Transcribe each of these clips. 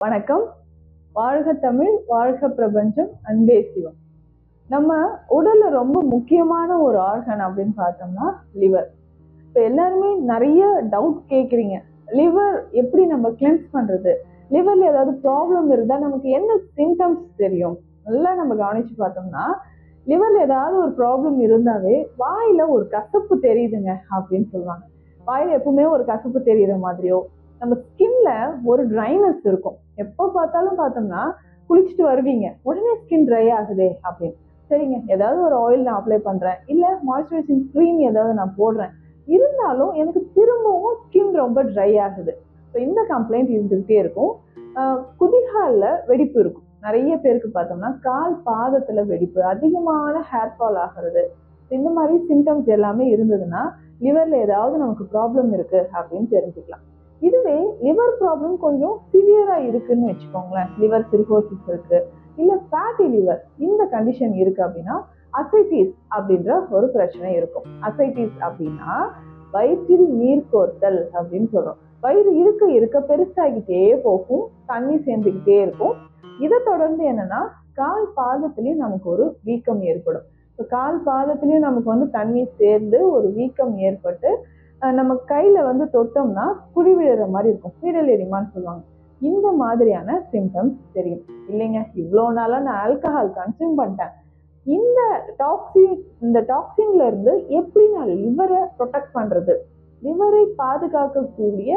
வணக்கம். வாழ்க தமிழ் வாழ்க பிரபஞ்சம். அன்பே சிவம். நம்ம உடல்ல ரொம்ப முக்கியமான ஒரு ஆர்கன் அப்படின்னு பார்த்தோம்னா லிவர் இப்போ எல்லாருமே நிறைய டவுட் கேட்குறீங்க லிவர் எப்படி நம்ம கிளென்ஸ் பண்றது? லிவர்ல ஏதாவது ப்ராப்ளம் இருந்தால் நமக்கு என்ன சிம்டம்ஸ் தெரியும்? நல்லா நம்ம கவனிச்சு பார்த்தோம்னா லிவர்ல ஏதாவது ஒரு ப்ராப்ளம் இருந்தாவே வாயில ஒரு கசப்பு தெரியுதுங்க அப்படின்னு சொல்லுவாங்க. வாயில எப்பவுமே ஒரு கசப்பு தெரியுற மாதிரியோ நம்ம ஸ்கின்ல ஒரு ட்ரைனஸ் இருக்கும். எப்போ பார்த்தாலும் பார்த்தோம்னா குளிச்சுட்டு வருவீங்க. உடனே ஸ்கின் ட்ரை ஆகுதே அப்படின்னு. சரிங்க. ஏதாவது ஒரு ஆயில் நான் அப்ளை பண்றேன். இல்லை மாய்ஸ்சரைசிங் க்ரீம் ஏதாவது நான் போடுறேன். இருந்தாலும் எனக்கு திரும்பவும் ஸ்கின் ரொம்ப ட்ரை ஆகுது. ஸோ இந்த கம்ப்ளைண்ட் இருந்துகிட்டே இருக்கும். குதிகாலில் வெடிப்பு இருக்கும். நிறைய பேருக்கு பார்த்தோம்னா கால் பாதத்தில் வெடிப்பு அதிகமான ஹேர் ஃபால் ஆகிறது. இந்த மாதிரி சிம்டம்ஸ் எல்லாமே இருந்ததுன்னா லிவரில் ஏதாவது நமக்கு ப்ராப்ளம் இருக்குது அப்படின்னு தெரிஞ்சுக்கலாம். இதுவே லிவர் ப்ராப்ளம் கொஞ்சம் சிவியரா இருக்குன்னு வச்சுக்கோங்களேன். லிவர் சிர்கோசிஸ் இருக்கு. இல்ல ஃபேட்டி லிவர் இந்த கண்டிஷன் இருக்கு அப்படின்னா அசைட்டிஸ் அப்படின்ற ஒரு பிரச்சனை இருக்கும். அசைட்டிஸ் அப்படின்னா வயிற்றில் நீர் கோர்த்தல் அப்படின்னு சொல்றோம். வயிறு இருக்க இருக்க பெருசாகிட்டே போகும். தண்ணி சேர்ந்துக்கிட்டே இருக்கும். இதை தொடர்ந்து என்னன்னா கால் பாதத்திலையும் நமக்கு ஒரு வீக்கம் ஏற்படும். இப்போ கால் பாதத்திலையும் நமக்கு வந்து தண்ணி சேர்ந்து ஒரு வீக்கம் ஏற்பட்டு நம்ம கையில் வந்து தொட்டோம்னா குழி விழுற மாதிரி இருக்கும். பீடல் எரிமான்னு சொல்லுவாங்க. இந்த மாதிரியான சிம்டம்ஸ் தெரியும். இல்லைங்க இவ்வளோ நாளாக நான் ஆல்கஹால் கன்சியூம் பண்ணிட்டேன். இந்த டாக்ஸின் இந்த டாக்ஸின்ல இருந்து எப்படி நான் லிவரை ப்ரொடெக்ட் பண்ணுறது லிவரை பாதுகாக்கக்கூடிய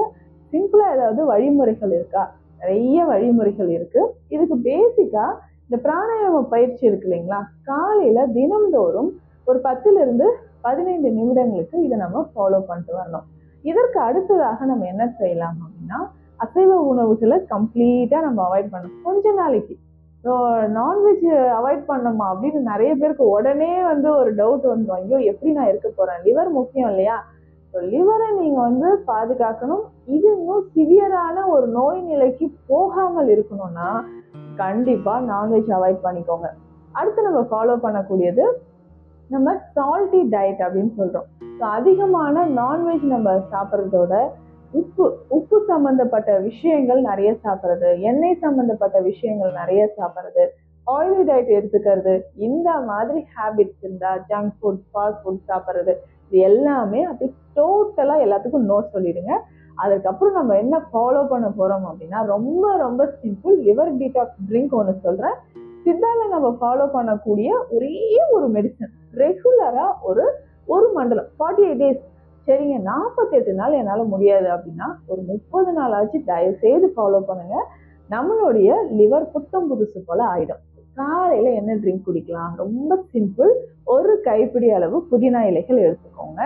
சிம்பிளாக ஏதாவது வழிமுறைகள் இருக்கா? நிறைய வழிமுறைகள் இருக்கு. இதுக்கு பேசிக்கா இந்த பிராணாயாம பயிற்சி இருக்கு இல்லைங்களா? காலையில தினம்தோறும் ஒரு பத்துல இருந்து பதினைந்து நிமிடங்களுக்கு இதை நம்ம ஃபாலோ பண்ணிட்டு வரணும். இதற்கு அடுத்ததாக நம்ம என்ன செய்யலாம் அப்படின்னா அசைவ உணவுகளை கம்ப்ளீட்டாக நம்ம அவாய்ட் பண்ணணும். கொஞ்ச நாளைக்கு. நான்வெஜ் அவாய்ட் பண்ணோமா அப்படின்னு நிறைய பேருக்கு உடனே வந்து ஒரு டவுட் வந்துடும் ஐயோ எப்படி நான் இருக்க போகிறேன் லிவர் முக்கியம் இல்லையா? ஸோ லிவரை நீங்கள் வந்து பாதுகாக்கணும். இது இன்னும் சிவியரான ஒரு நோய் நிலைக்கு போகாமல் இருக்கணும்னா கண்டிப்பாக நான்வெஜ் அவாய்ட் பண்ணிக்கோங்க. அடுத்து நம்ம ஃபாலோ பண்ணக்கூடியது நம்ம சால்ட்டி டயட் அப்படின்னு சொல்கிறோம் ஸோ அதிகமான நான்வெஜ் நம்ம சாப்பிட்றதோட உப்பு உப்பு சம்மந்தப்பட்ட விஷயங்கள் நிறைய சாப்பிட்றது எண்ணெய் சம்மந்தப்பட்ட விஷயங்கள் நிறைய சாப்பிட்றது ஆயிலி டயட் எடுத்துக்கிறது இந்த மாதிரி ஹேபிட்ஸ் இருந்தால் ஜங்க் ஃபுட் ஃபாஸ்ட் ஃபுட் சாப்பிட்றது இது எல்லாமே அப்படி டோட்டலாக எல்லாத்துக்கும் நோ சொல்லிடுங்க. அதுக்கப்புறம் நம்ம என்ன ஃபாலோ பண்ண போகிறோம் அப்படின்னா ரொம்ப ரொம்ப சிம்பிள் லிவர் டீடாக்ஸ் ட்ரிங்க் ஒன்று சொல்கிறேன் சித்தால நம்ம ஃபாலோ பண்ணக்கூடிய ஒரே ஒரு மெடிசன் ரெகுலரா ஒரு ஒரு மண்டலம். ஃபார்ட்டி எயிட் டேஸ் சரிங்க நாற்பத்தெட்டு நாள் என்னால் முடியாது அப்படின்னா ஒரு முப்பது நாள் ஆச்சு தயவு செய்து ஃபாலோ பண்ணுங்க. நம்மளுடைய லிவர் புத்தம் புதுசு போல ஆயிடும். காலையில் என்ன ட்ரிங்க் குடிக்கலாம்? ரொம்ப சிம்பிள் ஒரு கைப்பிடி அளவு புதினா இலைகள் எடுத்துக்கோங்க.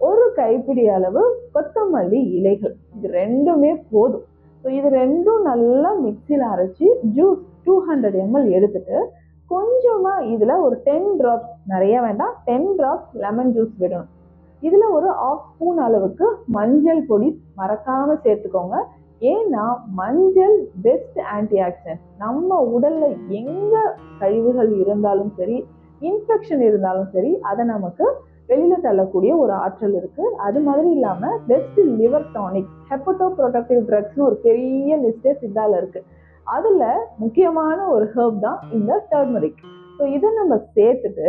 ஒரு கைப்பிடி அளவு கொத்தமல்லி இலைகள். இது ரெண்டுமே போதும். ஸோ இது ரெண்டும் நல்லா மிக்சியில் அரைச்சி ஜூஸ் டூ ஹண்ட்ரட் எம்எல் எடுத்துட்டு கொஞ்சமாக இதில் ஒரு டென் ட்ராப்ஸ் நிறைய வேண்டாம் டென் ட்ராப்ஸ் லெமன் ஜூஸ் விடணும். இதில் ஒரு ஆஃப் ஸ்பூன் அளவுக்கு மஞ்சள் பொடி மறக்காமல் சேர்த்துக்கோங்க. ஏன்னா மஞ்சள் பெஸ்ட் ஆன்டி ஆக்சிடென்ட் நம்ம உடலில் எங்கே கழிவுகள் இருந்தாலும் சரி இன்ஃபெக்ஷன் இருந்தாலும் சரி அதை நமக்கு வெளியில் தள்ளக்கூடிய ஒரு ஆற்றல் இருக்குது அது மாதிரி இல்லாமல் best liver tonic hepato protective ட்ரக்ஸ்னு ஒரு பெரிய லிஸ்டே சித்தால இருக்குது அதில் முக்கியமான ஒரு ஹெர்ப் தான் இந்த டர்மரிக் ஸோ இதை நம்ம சேர்த்துட்டு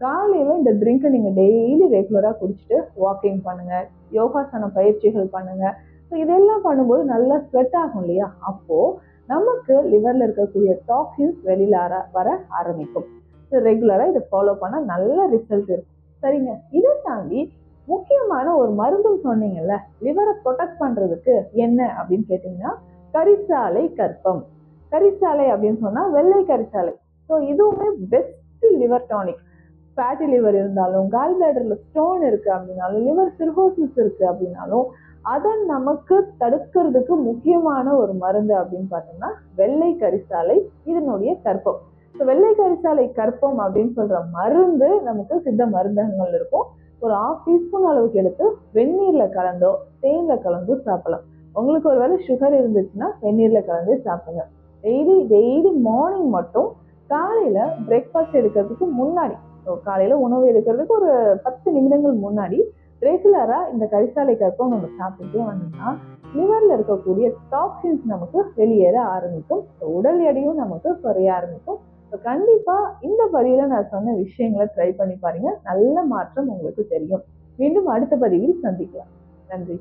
காலையில் இந்த ட்ரிங்கை நீங்கள் டெய்லி ரெகுலராக குடிச்சிட்டு வாக்கிங் பண்ணுங்கள் யோகாசன பயிற்சிகள் பண்ணுங்கள் ஸோ இதெல்லாம் பண்ணும்போது நல்லா ஸ்வெட் ஆகும் இல்லையா? அப்போ நமக்கு லிவரில் இருக்கக்கூடிய டாக்ஸின்ஸ் வெளியில் வர வர ஆரம்பிக்கும். ஸோ ரெகுலராக இதை ஃபாலோ பண்ணால் நல்ல ரிசல்ட் இருக்கும். சரிங்க? இதை தாண்டி முக்கியமான ஒரு மருந்தும் சொன்னீங்கல்ல லிவரை ப்ரொடெக்ட் பண்ணுறதுக்கு என்ன அப்படின்னு கேட்டிங்கன்னா கரிசாலை கற்பம். கரிசாலை அப்படின்னு சொன்னால் வெள்ளை கரிசாலை ஸோ இதுவுமே best liver tonic fatty liver இருந்தாலும் கால் பிளாடர்ல ஸ்டோன் இருக்குது அப்படின்னாலும் லிவர் சிர்கோசிஸ் இருக்குது அப்படின்னாலும் அதை நமக்கு தடுக்கிறதுக்கு முக்கியமான ஒரு மருந்து அப்படின்னு பார்த்தோம்னா வெள்ளை கரிசாலை இதனுடைய கற்பம். ஸோ வெள்ளை கரிசாலை கற்பம் அப்படின்னு சொல்கிற மருந்து நமக்கு சித்த மருந்தகங்கள் இருக்கும். ஒரு ஆஃப் டீஸ்பூன் அளவுக்கு எடுத்து வெந்நீரில் கலந்தோ தேனில் கலந்தோ சாப்பிடலாம். உங்களுக்கு ஒரு வேளை சுகர் இருந்துச்சுன்னா வெந்நீரில் கலந்து சாப்பிடுங்க. டெய்லி டெய்லி மார்னிங் மட்டும் காலையில் பிரேக்ஃபாஸ்ட் எடுக்கிறதுக்கு முன்னாடி ஸோ காலையில் உணவு எடுக்கிறதுக்கு ஒரு பத்து நிமிடங்கள் முன்னாடி ரெகுலராக இந்த கரிசாலை கற்பம் நம்ம சாப்பிட்டுட்டே வந்தோம்னா லிவரில் இருக்கக்கூடிய டாக்ஸின்ஸ் நமக்கு வெளியேற ஆரம்பிக்கும். உடல் எடையும் நமக்கு குறைய ஆரம்பிக்கும். ஸோ கண்டிப்பாக இந்த பதிவில் நான் சொன்ன விஷயங்களை ட்ரை பண்ணி பாருங்கள் நல்ல மாற்றம் உங்களுக்கு தெரியும். மீண்டும் அடுத்த பதிவில் சந்திக்கலாம். நன்றி.